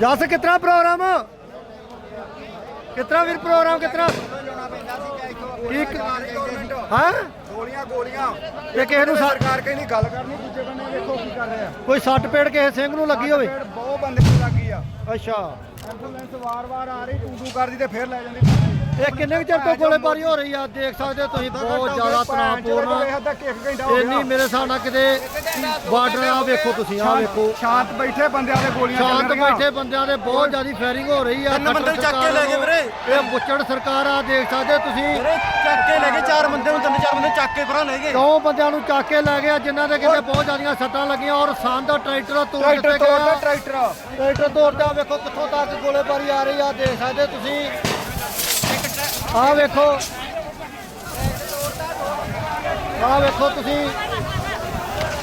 ਜਸ ਕਿਤਨਾ ਪ੍ਰੋਗਰਾਮ? ਕਿਤਨਾ ਵੀਰ ਪ੍ਰੋਗਰਾਮ ਕਿਤਨਾ? ਇੱਕ ਹਾਂ? ਗੋਲੀਆਂ ਗੋਲੀਆਂ। ਇਹ ਕਿਸੇ ਨੂੰ ਸਰਕਾਰ ਕਹਿੰਦੀ ਗੱਲ ਕਰਨੀ ਦੂਜੇ ਬੰਨੇ ਵੇਖੋ ਕੀ ਕਰ ਰਿਹਾ ਕੋਈ ਸੱਟ ਪੇੜ ਕਿਸੇ ਸਿੰਘ ਨੂੰ ਲੱਗੀ ਹੋਵੇ? ਬਹੁਤ ਬੰਦੇ ਨੂੰ ਲੱਗੀ ਆ। ਅੱਛਾ। ਐਂਬੂਲੈਂਸ ਵਾਰ-ਵਾਰ ਆ ਰਹੀ ਟੂ ਟੂ ਕਰਦੀ ਤੇ ਫੇਰ ਲੈ ਜਾਂਦੀ। ਇਹ ਕਿੰਨੇ ਕੁ ਚਿਰ ਤੋਂ ਗੋਲੇਬਾਰੀ ਹੋ ਰਹੀ ਆ? ਦੇਖ ਸਕਦੇ ਹੋ ਤੁਸੀਂ ਬਹੁਤ ਜ਼ਿਆਦਾ ਤਣਾਅਪੂਰਨ। ਇੰਨੀ ਮੇਰੇ ਹਿਸਾਬ ਨਾਲ ਕਿਤੇ ਬਾਰਡਰ ਆ ਵੇਖੋ ਤੁਸੀਂ ਆ ਵੇਖੋ। ਸ਼ਾਂਤ ਬੈਠੇ ਬੰਦਿਆਂ ਦੇ ਗੋਲੀਆਂ ਚੱਲ ਸ਼ਾਂਤ। ਬੈਠੇ ਬੰਦਿਆਂ ਦੇ ਬਹੁਤ ਜ਼ਿਆਦੀ ਫਾਇਰਿੰਗ ਹੋ ਰਹੀ ਆ। ਤਿੰਨ ਬੰਦੇ ਚੱਕ ਕੇ ਲੈ ਗਏ ਵੀਰੇ। ਇਹ ਬੁੱਚੜ ਸਰਕਾਰ ਆ ਦੇਖ ਸਕਦੇ ਹੋ ਤੁਸੀਂ। ਚੱਕ ਕੇ ਲੈ ਕੇ ਚਾਰ ਬੰਦੇ ਨੂੰ ਤਿੰਨ ਚਾਰ ਬੰਦੇ ਚੱਕ ਕੇ ਭਰਾ ਲੈ ਗਏ। ਦੋ ਬੰਦਿਆਂ ਨੂੰ ਚੱਕ ਕੇ ਲੈ ਗਿਆ ਜਿਨ੍ਹਾਂ ਦੇ ਕਿਤੇ ਬਹੁਤ ਜ਼ਿਆਦੀਆਂ ਸੱਟਾਂ ਲੱਗੀਆਂ ਔਰ ਸਾਨ ਦਾ ਟਰੈਕਟਰ ਤੋੜ ਦਿੱਤੇ ਤੋੜਦਾ ਗਿਆ। ਟਰੈਕਟਰ। ਟਰੈਕਟਰ ਤੋੜਦਾ ਵੇਖੋ ਕਿੱਥੋਂ ਤੱਕ ਗੋਲੇਬਾਰੀ ਆ ਰਹੀ ਆ, ਦੇਖ ਸਕਦੇ ਤੁਸੀਂ। ਆਹ ਵੇਖੋ। ਆਹ ਵੇਖੋ ਤੁਸੀਂ।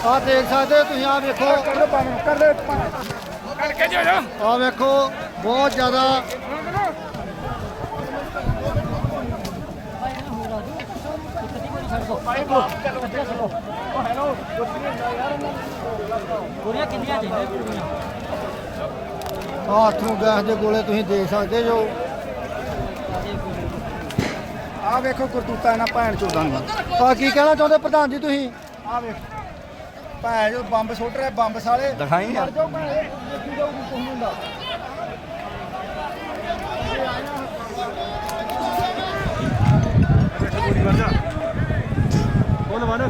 ਆਹ ਦੇਖ ਸਕਦੇ ਤੁਸੀਂ, ਆਹ ਵੇਖੋ। ਕਰ ਆਹ ਵੇਖੋ, ਬਹੁਤ ਜ਼ਿਆਦਾ। ਆਹ ਹੱਥ ਨੂੰ ਗੈਸ ਦੇ ਗੋਲੇ ਤੁਸੀਂ ਦੇਖ ਸਕਦੇ ਜੋ। ਆ ਵੇਖੋ ਕਰਤੂਤਾ ਇਹਨਾਂ ਭੈਣ ਚੋਦਾਂ ਦੀਆਂ ਆ ਕੀ ਕਹਿਣਾ ਚਾਹੁੰਦੇ ਪ੍ਰਧਾਨ ਜੀ ਤੁਸੀਂ? ਆ ਵੇਖ। ਭੈਣ ਜੋ ਬੰਬ ਸੁੱਟ ਰਿਹਾ ਬੰਬ ਸਾਲੇ। ਦਿਖਾਈ ਯਾਰ। ਭੈਣ ਦੇਖੀ ਜਾਊਗੀ ਨਹੀਂ ਹੁੰਦਾ। ਬੋਲ ਵਾਲੇ